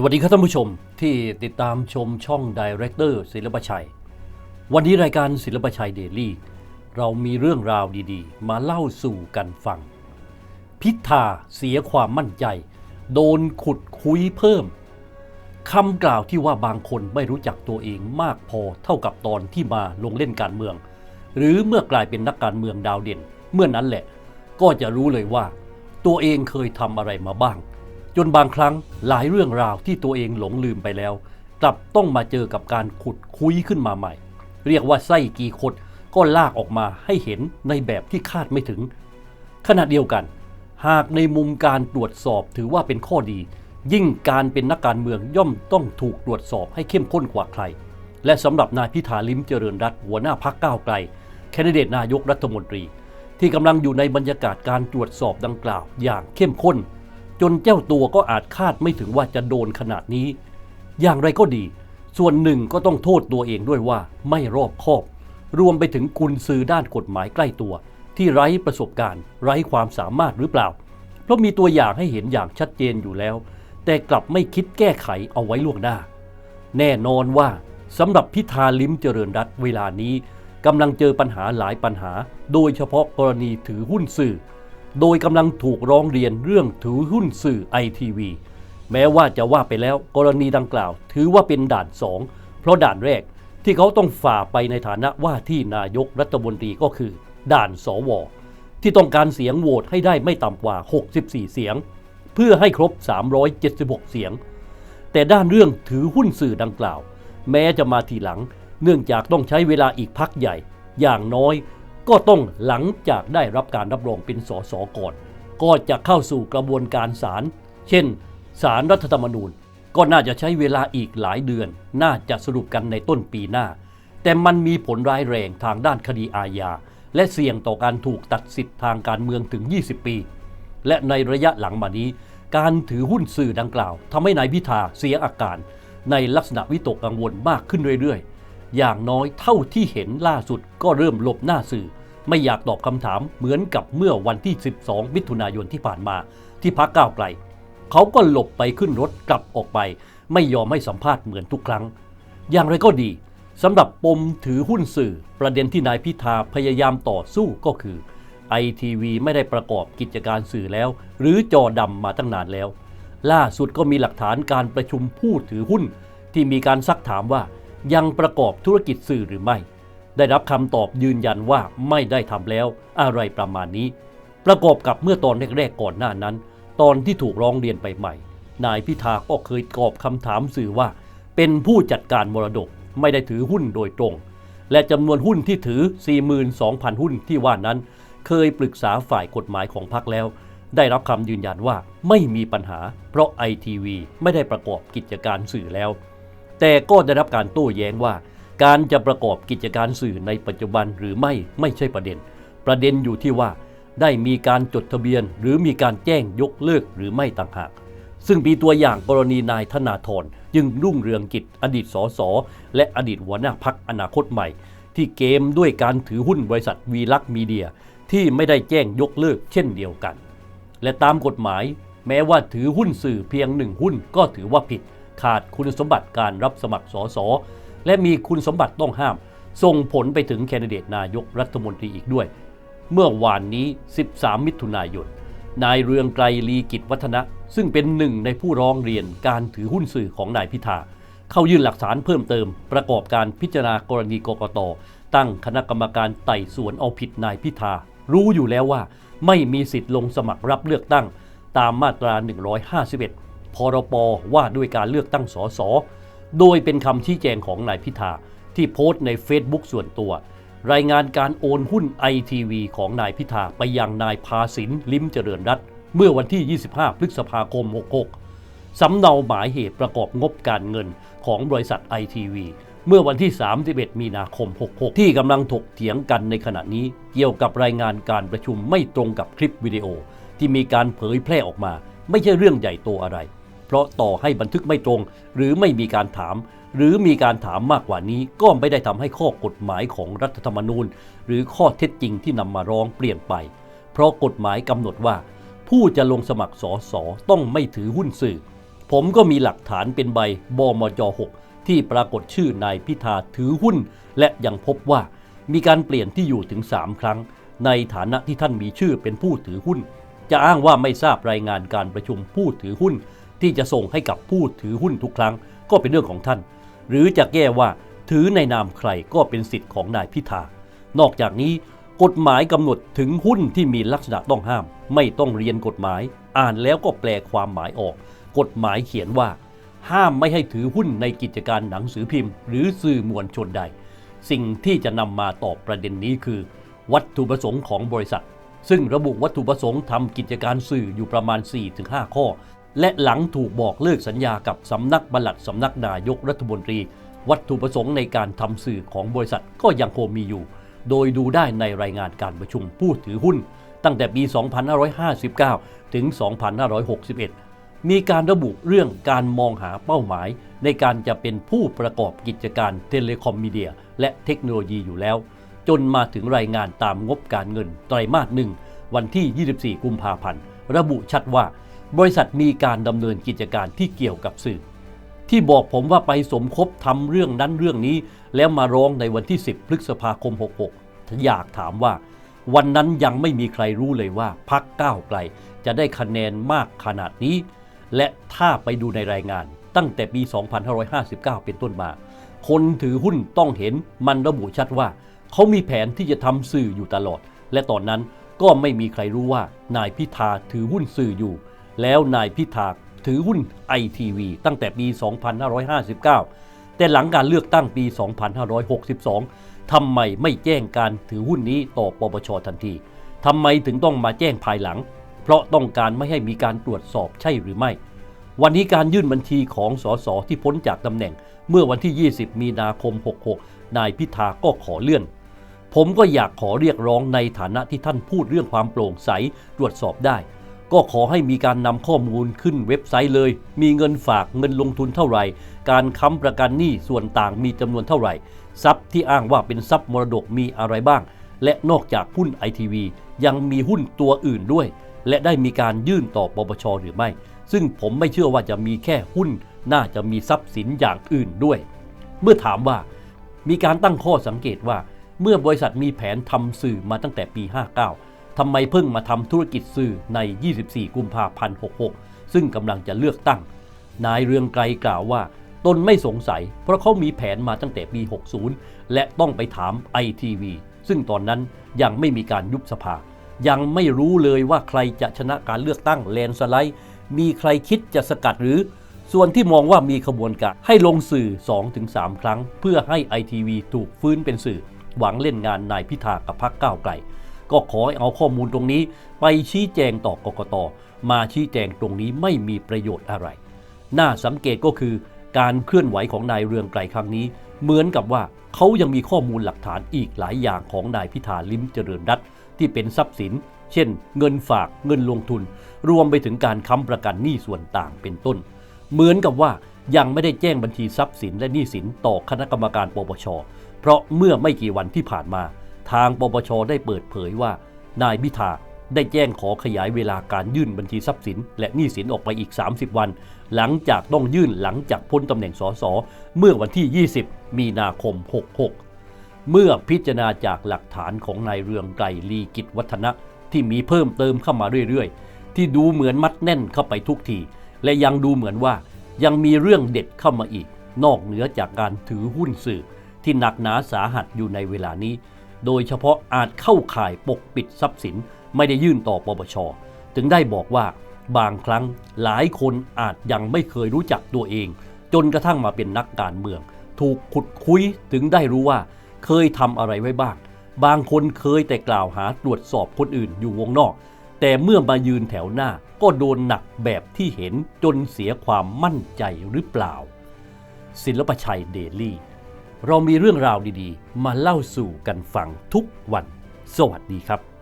สวัสดีครับท่านผู้ชมที่ติดตามชมช่องดีเรคเตอร์ศิลปชัย วันนี้รายการศิลปชัยเดลี่ เรามีเรื่องราวดีๆ มาเล่าสู่กันฟัง พิธาเสียความมั่นใจ โดนขุดคุยเพิ่มคำกล่าวที่ว่าบางคนไม่รู้จักตัวเองมากพอเท่ากับตอนที่มาลงเล่นการเมือง หรือเมื่อกลายเป็นนักการเมืองดาวเด่น เมื่อนนั้นแหละ ก็จะรู้เลยว่า ตัวเองเคยทำอะไรมาบ้าง จนบางครั้งหลายเรื่องราวที่ตัวเองหลงลืมไปแล้ว กลับต้องมาเจอกับการขุดคุยขึ้นมาใหม่ เรียกว่าไส้กี่คดก็ลากออกมาให้เห็นในแบบที่คาดไม่ถึง ขณะเดียวกัน หากในมุมการตรวจสอบถือว่าเป็นข้อดี ยิ่งการเป็นนักการเมืองย่อมต้องถูกตรวจสอบให้เข้มข้นกว่าใคร และสำหรับนายพิธาลิมเจริญรัตหัวหน้าพักก้าวไกลแคนดิเดตนายกรัฐมนตรี ที่กำลังอยู่ในบรรยากาศการตรวจสอบดังกล่าวอย่างเข้มข้น จนเจ้าตัวก็อาจคาดไม่ถึงว่าจะโดนขนาดนี้ อย่างไรก็ดี ส่วนหนึ่งก็ต้องโทษตัวเองด้วยว่าไม่รอบคอบ รวมไปถึงกุญซือด้านกฎหมายใกล้ตัว ที่ไร้ประสบการณ์ ไร้ความสามารถหรือเปล่า เพราะมีตัวอย่างให้เห็นอย่างชัดเจนอยู่แล้ว แต่กลับไม่คิดแก้ไขเอาไว้ล่วงหน้า แน่นอนว่าสำหรับพิธาลิ้มเจริญรัตเวลานี้กำลังเจอปัญหาหลายปัญหา โดยเฉพาะกรณีถือหุ้นสื่อ โดยกำลังถูกร้องเรียนเรื่องถือหุ้นสื่อไอทีวีแม้ว่าจะว่าไปแล้วกรณีดังกล่าว ถือว่าเป็นด่านสองเพราะด่านแรกที่เขาต้องฝ่าไปในฐานะว่าที่นายกรัฐมนตรีก็คือ ด่านสว ที่ต้องการเสียงโหวตให้ได้ไม่ต่ำกว่า 64 เสียง เพื่อให้ครบ 376 เสียง แต่ด้านเรื่องถือหุ้นสื่อดังกล่าว แม้จะมาทีหลัง เนื่องจากต้องใช้เวลาอีกพักใหญ่ อย่างน้อย ก็ต้องหลังจากได้รับการรับรองเป็นสสก่อน ก็จะเข้าสู่กระบวนการศาลเช่นศาลรัฐธรรมนูญ ก็น่าจะใช้เวลาอีกหลายเดือน น่าจะสรุปกันในต้นปีหน้า แต่มันมีผลร้ายแรงทางด้านคดีอาญาและเสี่ยงต่อการถูกตัดสิทธิ์ทางการเมืองถึง 20 ปี และในระยะหลังมานี้ การถือหุ้นสื่อดังกล่าวทำให้นายพิธาเสียอาการ ในลักษณะวิตกกังวลมากขึ้นเรื่อยๆ อย่างน้อยเท่าที่เห็นล่าสุดก็เริ่มหลบหน้าสื่อ ไม่อยากตอบคำถามเหมือนกับเมื่อวันที่ 12 มิถุนายนที่ผ่านมา ที่พักก้าวไกล เขาก็หลบไปขึ้นรถกลับออกไป ไม่ยอมให้สัมภาษณ์เหมือนทุกครั้ง อย่างไรก็ดีสำหรับปมถือหุ้นสื่อ ประเด็นที่นายพิธาพยายามต่อสู้ก็คือไอทีวีไม่ได้ประกอบกิจการสื่อแล้ว หรือจอดำมาตั้งนานแล้ว ล่าสุดก็มีหลักฐานการประชุมผู้ถือหุ้น ที่มีการซักถามว่ายังประกอบธุรกิจสื่อหรือไม่ ได้รับคำตอบยืนยันว่าไม่ได้ทำแล้วอะไรประมาณนี้ ประกอบกับเมื่อตอนแรกๆก่อนหน้านั้น ตอนที่ถูกร้องเรียนไปใหม่ นายพิธาก็เคยตอบคำถามสื่อว่า เป็นผู้จัดการมรดกไม่ได้ถือหุ้นโดยตรง และจำนวนหุ้นที่ถือ 42,000 หุ้นที่ว่านั้น เคยปรึกษาฝ่ายกฎหมายของพรรคแล้ว ได้รับคำยืนยันว่าไม่มีปัญหา เพราะไอทีวีไม่ได้ประกอบกิจการสื่อแล้ว แต่ก็ได้รับการโต้แย้งว่า การจะประกอบกิจการสื่อในปัจจุบันหรือไม่ไม่ใช่ประเด็น ประเด็นอยู่ที่ว่า ได้มีการจดทะเบียน หรือมีการแจ้งยกเลิกหรือไม่ต่างหาก ซึ่งมีตัวอย่างกรณีนายธนาธรจึงรุ่งเรืองกิจอดีตสสและอดีตหัวหน้าพักอนาคตใหม่ ที่เกมด้วยการถือหุ้นบริษัทวีลักษ์มีเดีย ที่ไม่ได้แจ้งยกเลิกเช่นเดียวกัน และตามกฎหมาย แม้ว่าถือหุ้นสื่อเพียงหนึ่งหุ้นก็ถือว่าผิด ขาดคุณสมบัติการรับสมัครสส และมีคุณสมบัติต้องห้าม ส่งผลไปถึงแคนดิเดตนายกรัฐมนตรีอีกด้วย เมื่อวานนี้ 13 มิถุนายน นายเรืองไกรลีกิจวัฒนะ ซึ่งเป็นหนึ่งในผู้ร้องเรียนการถือหุ้นสื่อของนายพิธา เข้ายื่นหลักฐานเพิ่มเติม ประกอบการพิจารณากรณีกกตตั้งคณะกรรมการไต่สวนเอาผิดนายพิธา รู้อยู่แล้วว่า ไม่มีสิทธิ์ลงสมัครรับเลือกตั้ง ตามมาตรา 151 พรปว่าด้วยการเลือกตั้งสส โดยเป็นคำชี้แจงของนายพิธาที่โพสต์ใน Facebook ส่วนตัว รายงานการโอนหุ้นไอทีวีของนายพิธาไปยังนายพาสินลิมเจริญรัตน์เมื่อวันที่ 25 พฤษภาคม 66 สำเนาหมายเหตุประกอบงบการเงินของบริษัทไอทีวีเมื่อวันที่ 31 มีนาคม 66 ที่กำลังถกเถียงกันในขณะนี้เกี่ยวกับรายงานการประชุมไม่ตรงกับคลิปวิดีโอ ที่มีการเผยแพร่ออกมา ไม่ใช่เรื่องใหญ่โตอะไร เพราะต่อให้บันทึกไม่ตรง หรือไม่มีการถาม หรือมีการถามมากกว่านี้ ก็ไม่ได้ทำให้ข้อกฎหมายของรัฐธรรมนูญ หรือข้อเท็จจริงที่นำมาร้องเปลี่ยนไป เพราะกฎหมายกำหนดว่า ผู้จะลงสมัครสอสอต้องไม่ถือหุ้นสื่อ ผมก็มีหลักฐานเป็นใบบมจ6ที่ปรากฏชื่อนายพิธาถือหุ้น และยังพบว่ามีการเปลี่ยนที่อยู่ถึง 3 ครั้ง ในฐานะที่ท่านมีชื่อเป็นผู้ถือหุ้น จะอ้างว่าไม่ทราบรายงานการประชุมผู้ถือหุ้น ที่จะส่งให้กับผู้ถือหุ้นทุกครั้งก็เป็นเรื่องของท่าน หรือจะแก้ว่าถือในนามใครก็เป็นสิทธิ์ของนายพิธา นอกจากนี้กฎหมายกำหนดถึงหุ้นที่มีลักษณะต้องห้าม ไม่ต้องเรียนกฎหมาย อ่านแล้วก็แปลความหมายออก กฎหมายเขียนว่า ห้ามไม่ให้ถือหุ้นในกิจการหนังสือพิมพ์ หรือสื่อมวลชนใด สิ่งที่จะนำมาตอบประเด็นนี้คือ วัตถุประสงค์ของบริษัท ซึ่งระบุวัตถุประสงค์ทำกิจการสื่ออยู่ประมาณ 4-5 ข้อ และหลังถูกบอกเลิกสัญญากับสำนักบลัดสำนักนายกรัฐมนตรี วัตถุประสงค์ในการทำสื่อของบริษัทก็ยังคงมีอยู่ โดยดูได้ในรายงานการประชุมผู้ถือหุ้น ตั้งแต่ปี 2559 ถึง 2561 มีการระบุเรื่องการมองหาเป้าหมาย ในการจะเป็นผู้ประกอบกิจการเทเลคอมมีเดีย และเทคโนโลยีอยู่แล้ว จนมาถึงรายงานตามงบการเงินไตรมาสหนึ่งวันที่ 24 กุมภาพันธ์ ระบุชัดว่า บริษัทมีการดำเนินกิจการที่เกี่ยวกับสื่อ ที่บอกผมว่าไปสมคบทำเรื่องนั้นเรื่องนี้ แล้วมาร้องในวันที่ 10 พฤษภาคม 66 อยากถามว่า วันนั้นยังไม่มีใครรู้เลยว่าพักก้าวไกลจะได้คะแนนมากขนาดนี้ และถ้าไปดูในรายงาน ตั้งแต่ปี 2559 เป็นต้นมา คนถือหุ้นต้องเห็นมันระบุชัดว่า เขามีแผนที่จะทำสื่ออยู่ตลอด และตอนนั้นก็ไม่มีใครรู้ว่านายพิธาถือหุ้นสื่ออยู่ แล้วนายพิธาถือหุ้นไอทีวีตั้งแต่ปี 2559 แต่หลังการเลือกตั้งปี 2562 ทำไมไม่แจ้งการถือหุ้นนี้ต่อปปชทันที ทำไมถึงต้องมาแจ้งภายหลัง เพราะต้องการไม่ให้มีการตรวจสอบใช่หรือไม่ วันนี้การยื่นบัญชีของสสที่พ้นจากตำแหน่ง เมื่อวันที่ 20 มีนาคม 66 นายพิธาก็ขอเลื่อนผมก็อยากขอเรียกร้องในฐานะที่ท่านพูดเรื่องความโปร่งใสตรวจสอบได้ ก็ขอให้มีการนำข้อมูลขึ้นเว็บไซต์เลย มีเงินฝากเงินลงทุนเท่าไหร่ การค้ำประกันหนี้ส่วนต่างมีจำนวนเท่าไหร่ ทรัพย์ที่อ้างว่าเป็นทรัพย์มรดกมีอะไรบ้าง และนอกจากหุ้นไอทีวียังมีหุ้นตัวอื่นด้วย และได้มีการยื่นต่อปปชหรือไม่ ซึ่งผมไม่เชื่อว่าจะมีแค่หุ้น น่าจะมีทรัพย์สินอย่างอื่นด้วย เมื่อถามว่า มีการตั้งข้อสังเกตว่า เมื่อบริษัทมีแผนทำสื่อมาตั้งแต่ปี 59 ทำไมเพิ่งมาทำธุรกิจสื่อใน 24 กุมภาพันธ์ 66 ซึ่งกำลังจะเลือกตั้ง นายเรืองไกรกล่าวว่า ตนไม่สงสัย เพราะเขามีแผนมาตั้งแต่ปี 60 และต้องไปถามไอทีวีซึ่งตอนนั้นยังไม่มีการยุบสภา ยังไม่รู้เลยว่าใครจะชนะการเลือกตั้งแลนสไลด์ มีใครคิดจะสกัดหรือ ส่วนที่มองว่ามีขบวนการให้ลงสื่อ 2-3 ครั้ง เพื่อให้ไอทีวีถูกฟื้นเป็นสื่อ หวังเล่นงานนายพิธากับพรรคก้าวไกล ก็ขอให้เอาข้อมูลตรงนี้ ไปชี้แจงต่อกกต มาชี้แจงตรงนี้ไม่มีประโยชน์อะไร น่าสังเกตก็คือการเคลื่อนไหวของนายเรืองไกรครั้งนี้ เหมือนกับว่าเขายังมีข้อมูลหลักฐานอีกหลายอย่างของนายพิธาลิ้มเจริญรัตที่เป็นทรัพย์สิน เช่น เงินฝากเงินลงทุน รวมไปถึงการค้ำประกันหนี้ส่วนต่างเป็นต้น เหมือนกับว่ายังไม่ได้แจ้งบัญชีทรัพย์สินและหนี้สินต่อคณะกรรมการปปช เพราะเมื่อไม่กี่วันที่ผ่านมา ทางปปชได้เปิดเผยว่า นายพิธาได้แจ้งขอขยายเวลาการยื่นบัญชีทรัพย์สิน และหนี้สินออกไปอีก 30 วัน หลังจากต้องยื่นหลังจากพ้นตำแหน่งสสเมื่อวันที่ 20 มีนาคม 66 เมื่อพิจารณาจากหลักฐานของนายเรืองไกรลีกิจวัฒนะที่มีเพิ่มเติมเข้ามาเรื่อยๆ ที่ดูเหมือนมัดแน่นเข้าไปทุกที และยังดูเหมือนว่ายังมีเรื่องเด็ดเข้ามาอีก นอกเหนือจากการถือหุ้นสื่อที่หนักหนาสาหัสอยู่ในเวลานี้ โดยเฉพาะอาจเข้าข่ายปกปิดทรัพย์สินไม่ได้ยื่นต่อปปช ถึงได้บอกว่าบางครั้งหลายคนอาจยังไม่เคยรู้จักตัวเอง จนกระทั่งมาเป็นนักการเมือง ถูกขุดคุยถึงได้รู้ว่า เคยทำอะไรไว้บ้าง บางคนเคยแต่กล่าวหาตรวจสอบคนอื่นอยู่วงนอก แต่เมื่อมายืนแถวหน้าก็โดนหนักแบบที่เห็นจนเสียความมั่นใจหรือเปล่า ศิลปชัยเดลี่ เรามีเรื่องราวดีๆ มาเล่าสู่กันฟังทุกวัน สวัสดีครับ